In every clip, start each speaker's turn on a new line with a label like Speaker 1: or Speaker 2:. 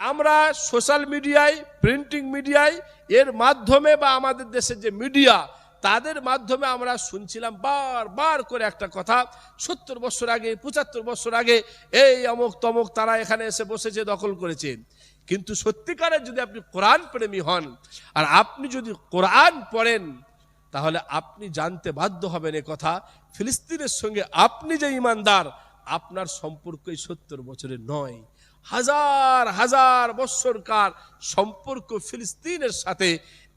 Speaker 1: আমরা সোশ্যাল মিডিয়ায়, প্রিন্টিং মিডিয়ায়, এর মাধ্যমে বা আমাদের দেশের যে মিডিয়া, তাদের মাধ্যমে আমরা শুনছিলাম বার বার করে একটা কথা। সত্তর বছর আগে, পঁচাত্তর বছর আগে এই অমুক তমুক তারা এখানে এসে বসেছে, দখল করেছে। কিন্তু সত্যিকারের যদি আপনি কোরআন প্রেমী হন, আর আপনি যদি কোরআন পড়েন, তাহলে আপনি জানতে বাধ্য হবেন এ কথা। ফিলিস্তিনের সঙ্গে আপনি যে ইমানদার, আপনার সম্পর্কই সত্তর বছরের নয়। হাজার হাজার বৎসরকার সম্পর্ক ফিলিস্তিনের সাথে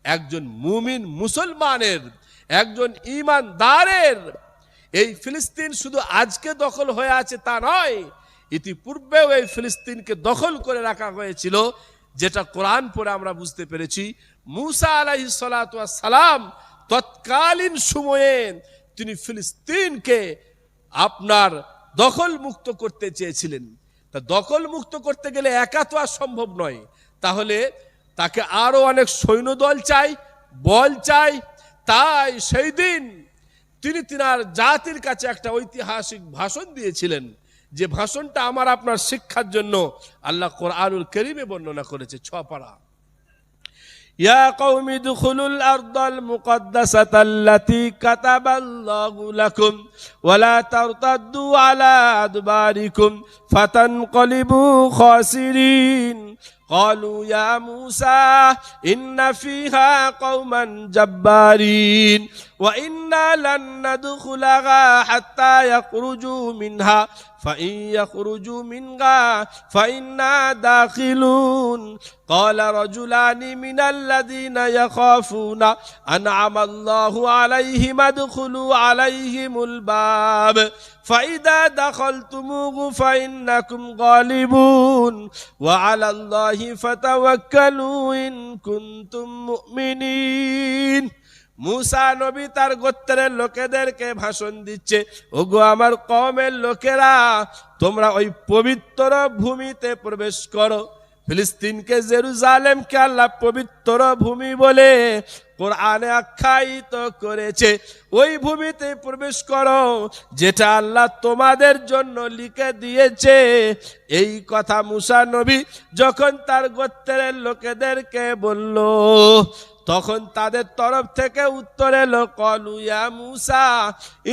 Speaker 1: একজন মুমিন মুসলমানের, একজন ইমানদারের এই ফিলিস্তিন শুধু আজকে দখল হয়ে আছে তা নয়, ইতিপূর্বেও এই ফিলিস্তিনকে দখল করে রাখা হয়েছিল, যেটা কোরআন পরে আমরা বুঝতে পেরেছি। মুসা আলাহি সালাম তৎকালীন সময়ে তিনি ফিলিস্তিনকে আপনার দখল মুক্ত করতে চেয়েছিলেন। তা দখল মুক্ত করতে গেলে একা তো আর সম্ভব নয়। তাহলে তাকে আরও অনেক সৈন্যদল চাই, বল চাই। তাই সেই দিন তিনি তিনার জাতির কাছে একটা ঐতিহাসিক ভাষণ দিয়েছিলেন যে ভাষণটা আমার আপনার শিক্ষার জন্য আল্লাহ কোরআনুল করিমে বর্ণনা করেছে, ছপাড়া। يا قوم ادخلوا الأرض المقدسة التي كتب الله لكم ولا ترتدوا على أدباركم فتنقلبوا خاسرين قالوا يا موسى إن فيها قوما جبارين وإنا لن ندخلها حتى يخرجوا منها فإن يخرجوا منها فإنا داخلون قال رجلان من الذين يخافون أنعم الله عليهم ادخلوا عليهم الباب فإذا دخلتموه فإنكم غالبون وعلى الله فتوكلوا إن كنتم مؤمنين মুসা নবী তার গোত্রের লোকেদেরকে ভাষণ দিচ্ছে, ওগো আমার কমের লোকেরা, তোমরা ওই পবিত্র ভূমিতে প্রবেশ করো। ফিলিস্তিনকে জেরুজালেমকে আল্লাহ পবিত্র ভূমি বলে কোরআনে আখ্যায়িত করেছে। ওই ভূমিতে প্রবেশ করো, যেটা আল্লাহ তোমাদের জন্য লিখে দিয়েছে। এই কথা মুসা নবী যখন তার গোত্রের লোকেদেরকে বলল তখন তাদের তরফ থেকে উত্তর এলো কলুয়া মুসা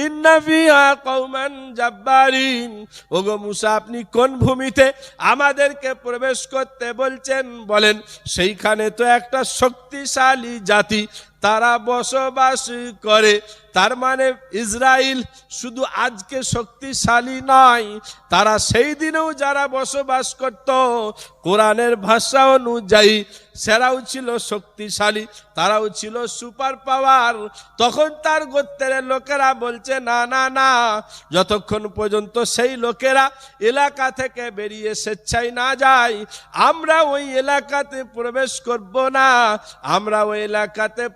Speaker 1: ইন্নাফিয়া কৌমান জাব্বারিন। ওগো মুসা, আপনি কোন ভূমিতে আমাদেরকে প্রবেশ করতে বলছেন? বলেন, সেইখানে তো একটা শক্তিশালী জাতি তারা বসবাস করে। তার মানে ইসরায়েল শুধু আজকে শক্তিশালী নয়, তারা সেই দিনেও যারা বসবাস করত, কোরআনের ভাষা অনুযায়ী সেরাও ছিল শক্তিশালী, তারাও ছিল সুপার পাওয়ার। তখন তার গোত্রের লোকেরা বলছে, না না না, যতক্ষণ পর্যন্ত সেই লোকেরা এলাকা থেকে বেরিয়ে স্বেচ্ছায় না যায়, আমরা ওই এলাকাতে প্রবেশ করব না, আমরা ওই এলাকাতে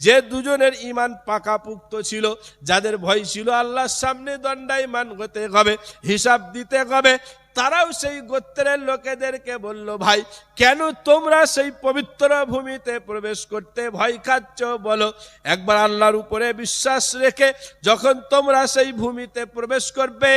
Speaker 1: যে দুজনের ইমান পাকাপুক্ত ছিল, যাদের ভয় ছিল আল্লাহর সামনে দণ্ডায়মান হতে হবে, হিসাব দিতে হবে তারাও সেই গোত্রের লোকেদেরকে বলল, ভাই, কেন তোমরা সেই পবিত্র ভূমিতে প্রবেশ করতে ভয় খাচ্ছ? বলো, একবার আল্লাহর উপরে বিশ্বাস রেখে যখন তোমরা সেই ভূমিতে প্রবেশ করবে,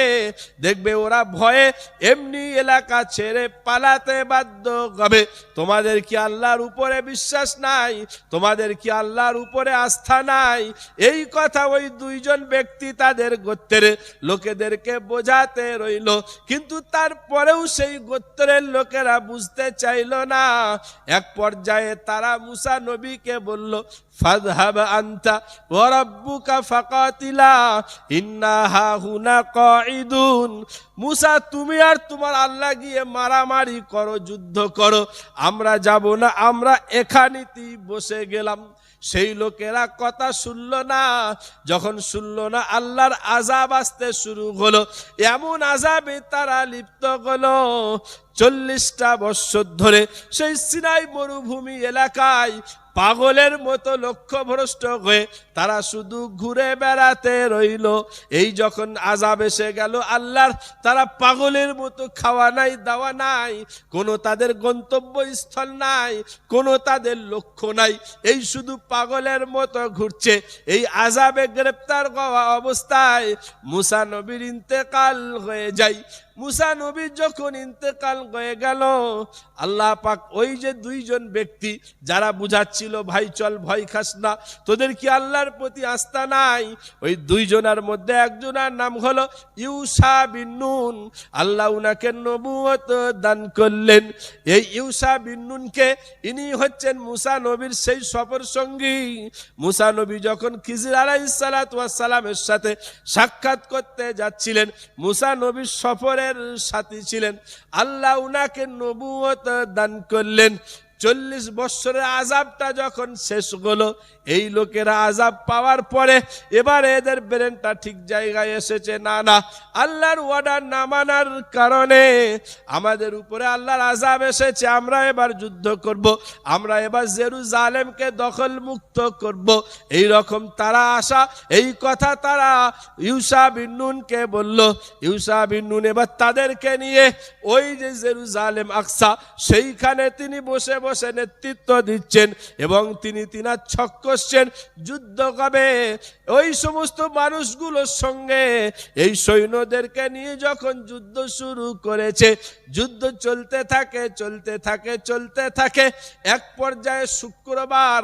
Speaker 1: দেখবে ওরা ভয়ে এমনি এলাকা ছেড়ে পালাতে বাধ্য হবে। তোমাদের কি আল্লাহর উপরে বিশ্বাস নাই? তোমাদের কি আল্লাহর উপরে আস্থা নাই? এই কথা ওই দুইজন ব্যক্তি তাদের গোত্রের লোকেদেরকে বোঝাতে রইল। কিন্তু তারপরেও সেই গোত্রের লোকেরা বুঝতে চাইল না। এক পর্যায়ে তারা মুসা নবীকে বলল ফাদহাব আনতা ওয়া রাব্বুকা ফাকাতিলা, ইন্না হাহুনা কাঈদুন। মুসা, তুমি আর তোমার আল্লাহ গিয়ে মারামারি করো, যুদ্ধ করো। আমরা যাব না, আমরা এখানেতেই বসে গেলাম। সেই লোকেরা কথা শুনল না। যখন শুনল না, আল্লাহর আজাব আসতে শুরু হলো। এমন আজাবে তারা লিপ্ত হলো। চল্লিশটা বৎসর ধরে সেই সিনাই মরুভূমি এলাকায় পাগলের মতো লক্ষ্যভ্রষ্ট হয়ে তারা শুধু ঘুরে বেড়াতে রইল। এই যখন আজাব এসে গেল আল্লাহর, তারা পাগলের মতো খাওয়া নাই, দাওয়া নাই, কোনো তাদের গন্তব্যস্থল নাই, কোনো তাদের লক্ষ্য নাই। এই শুধু পাগলের মতো ঘুরছে। এই আজাবে গ্রেপ্তার হওয়া অবস্থায় মুসা নবীর ইন্তেকাল হয়ে যায়। মুসা নবী যখন ইন্তেকাল হয়ে গেল, আল্লাহ পাক ওই যে দুইজন ব্যক্তি যারা বুঝাচ্ছিল, ভাই, চল, ভয় খাস না, তোদের কি আল্লাহর প্রতি আস্থা নাই? ওই দুইজনের মধ্যে একজনের নাম হলো ইউসা বিন নুন। আল্লাহ উনাকে নবুয়ত দান করলেন। এই ইউসা বিন নুনকে ইনি হচ্ছেন মুসা নবীর সেই সফর সঙ্গী। মুসা নবী যখন খিজির আলাইসালামের সাথে সাক্ষাৎ করতে যাচ্ছিলেন, মুসা নবীর সফরের সাথী ছিলেন। আল্লাহ উনাকে নবুয়ত দান করলেন। চল্লিশ বৎসরের আজাবটা যখন শেষ হলো, এই লোকেরা আজাব পাওয়ার পরে এবার এদের ব্রেনটা ঠিক জায়গায় এসেছে। না না, আল্লাহর অর্ডার না মানার কারণে আমাদের উপরে আল্লাহর আজাব এসেছে। আমরা এবার যুদ্ধ করব, আমরা এবার জেরুজালেমকে দখল মুক্ত করব। এই রকম তারা আশা, এই কথা তারা ইউসা বিনুনকে বলল। ইউসা বিন নুন এবার তাদেরকে নিয়ে ওই যে জেরুজালেম আকসা, সেইখানে তিনি বসে বসে নেতৃত্ব দিচ্ছেন এবং তিনি তিনার ছক করছেন যুদ্ধ কবে? ওই সমস্ত মানুষগুলোর সঙ্গে এই সৈন্যদেরকে নিয়ে যখন যুদ্ধ শুরু করেছে, যুদ্ধ চলতে থাকে চলতে থাকে চলতে থাকে। এক পর্যায়ে শুক্রবার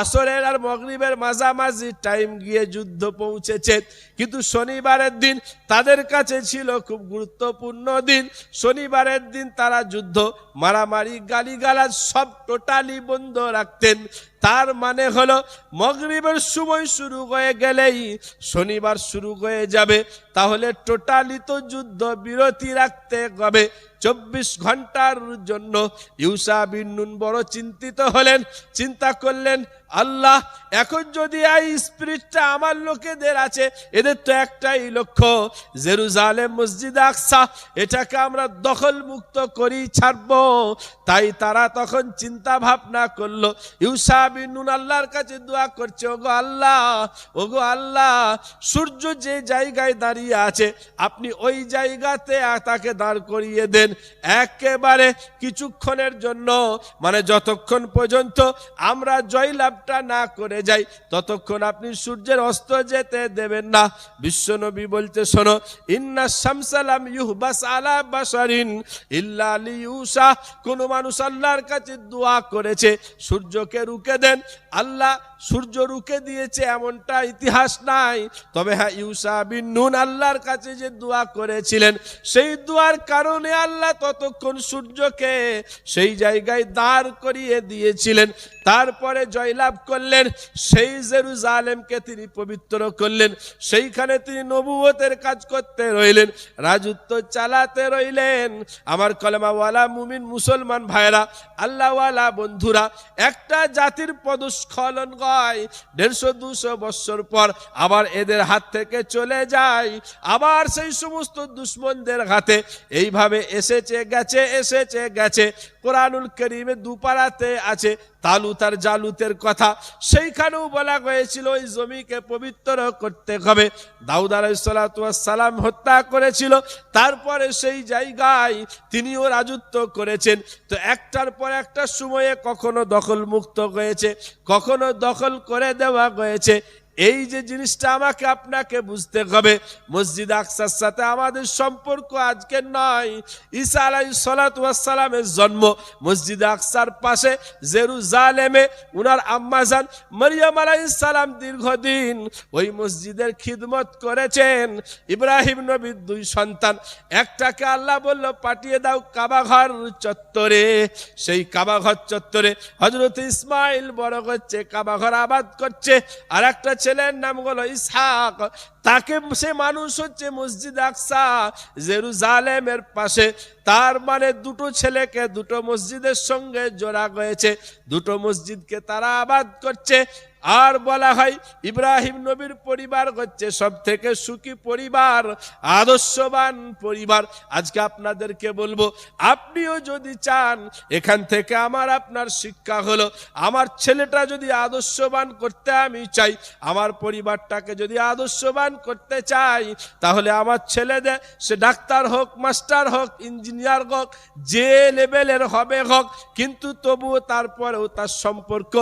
Speaker 1: আসরের আর মগরিবের মাঝামাঝি টাইম গিয়ে যুদ্ধ পৌঁছেছে। কিন্তু শনিবারের দিন তাদের কাছে ছিল খুব গুরুত্বপূর্ণ দিন। শনিবারের দিন তারা যুদ্ধ, মারামারি, গালিগালাজ সব টোটালি বন্ধ রাখতেন। তার মানে হলো, মগরিবের সময় শুরু হয়ে গেলেই শনিবার শুরু হয়ে যাবে। তাহলে টোটালি তো যুদ্ধ বিরতি রাখতে হবে। চব্বিশ ঘণ্টার জন্য ইউসা বিন নুন বড় চিন্তিত হলেন, চিন্তা করলেন, আল্লাহ, এখন যদি এই স্পিরিটটা আমার লোকেদের আছে, এদের তো একটাই লক্ষ্য, জেরুজালেম মসজিদ আকসা, এটাকে আমরা দখল মুক্ত করি ছাড়ব। তাই তারা তখন চিন্তা ভাবনা করল, ইউসা নুন আল্লাহর কাছে দোয়া করছে, ওগো আল্লাহ ওগো আল্লাহ, সূর্য যে জায়গায় দাঁড়িয়ে আছে, আপনি ওই জায়গাতে তাকে দাঁড় করিয়ে দেন। একেবারে কিছুক্ষণের জন্য মানে যতক্ষণ পর্যন্ত আমরা জয়লাভটা না করে যাই, ততক্ষণ আপনি সূর্যের অস্ত যেতে দেবেন না। বিশ্বনবী বলতে শোনো, ইন্না শামসালাম ইউহবাস আলা বাসারিন ইল্লা লিউসা। কোন মানুষ আল্লাহর কাছে দোয়া করেছে, সূর্যকে রুকে দেন আল্লাহ সূর্য রুকে দিয়েছে এমনটা ইতিহাস নাই। তবে হ্যাঁ ইউসা বিন নুন আল্লাহর কাছে যে দোয়া করেছিলেন, সেই দোয়ার কারণে আল্লাহ ততক্ষণ সূর্যকে সেই জায়গায় দাঁড় করিয়ে দিয়েছিলেন। তারপরে জয়লাভ করলেন, সেই জেরুজালেমকে তিনি পবিত্র করলেন। সেইখানে তিনি নবুয়তের কাজ করতে রইলেন, রাজত্ব চালাতে রইলেন। আমার কলমাওয়ালা মুমিন মুসলমান ভাইরা আল্লাহওয়ালা বন্ধুরা, একটা জাতির পদস্খলন হয় দেড়শো, দুশো বৎসর পর আবার এদের হাত থেকে চলে যায়। আবার সেই সমস্ত দুশ্মনদের হাতে এইভাবে এসেছে, গেছে এসেছে, গেছে। কোরআনুল করিমে দুপাড়াতে আছে তালুত আর জালুতের কথা। সেইখানেও বলা হয়েছিল ওই জমিকে পবিত্র করতে হবে। দাউদ সালাম হত্যা করেছিল। তারপরে সেই জায়গায় তিনিও রাজত্ব করেছেন। তো একটার পর একটা সময়ে কখনো দখল মুক্ত হয়েছে, কখনো দখল করে দেওয়া হয়েছে। এই যে জিনিসটা আমাকে আপনাকে বুঝতে হবে, মসজিদ আকসার সাথে আমাদের সম্পর্ক আজকে নয়। ঈসা আলাই সালামের জন্ম, মসজিদ আকসার পাশে জেরুজালেমে উনার আম্মাজান মরিয়ম আলাই সালাম দীর্ঘদিন ওই মসজিদের খিদমত করেছেন। ইব্রাহিম নবীর দুই সন্তান, একটাকে আল্লাহ বলল, পাঠিয়ে দাও কাবাঘর চত্বরে। সেই কাবাঘর চত্বরে হজরত ইসমাইল বড় করছে কাবাঘর আবাদ করছে আর একটা ছেলের নাম হলো ইসহাক। তাকে সে মানুষ হচ্ছে মসজিদ আকসা, জেরুজালেমের পাশে। তার মানে দুটো ছেলেকে দুটো মসজিদের সঙ্গে জোড়া হয়েছে। দুটো মসজিদকে তারা আবাদ করছে। আর বলা হয়, ইব্রাহিম নবীর পরিবার হচ্ছে সব থেকে সুখী পরিবার, আদর্শবান পরিবার। আজকে আপনাদেরকে বলব, আপনিও যদি চান, এখান থেকে আমার আপনার শিক্ষা হলো, আমার ছেলেটা যদি আদর্শবান করতে আমি চাই, আমার পরিবারটাকে যদি আদর্শবান করতে চাই, তাহলে আমার ছেলেদের, সে ডাক্তার হোক, মাস্টার হোক, ইঞ্জিনিয়ার হোক, যে লেভেলের হবে হোক, কিন্তু তবুও তারপরেও তার সম্পর্ক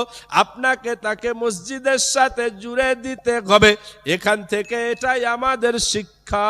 Speaker 1: আপনাকে তাকে মসজিদের সাথে জুড়ে দিতে হবে। এখান থেকে এটাই আমাদের শিক্ষা।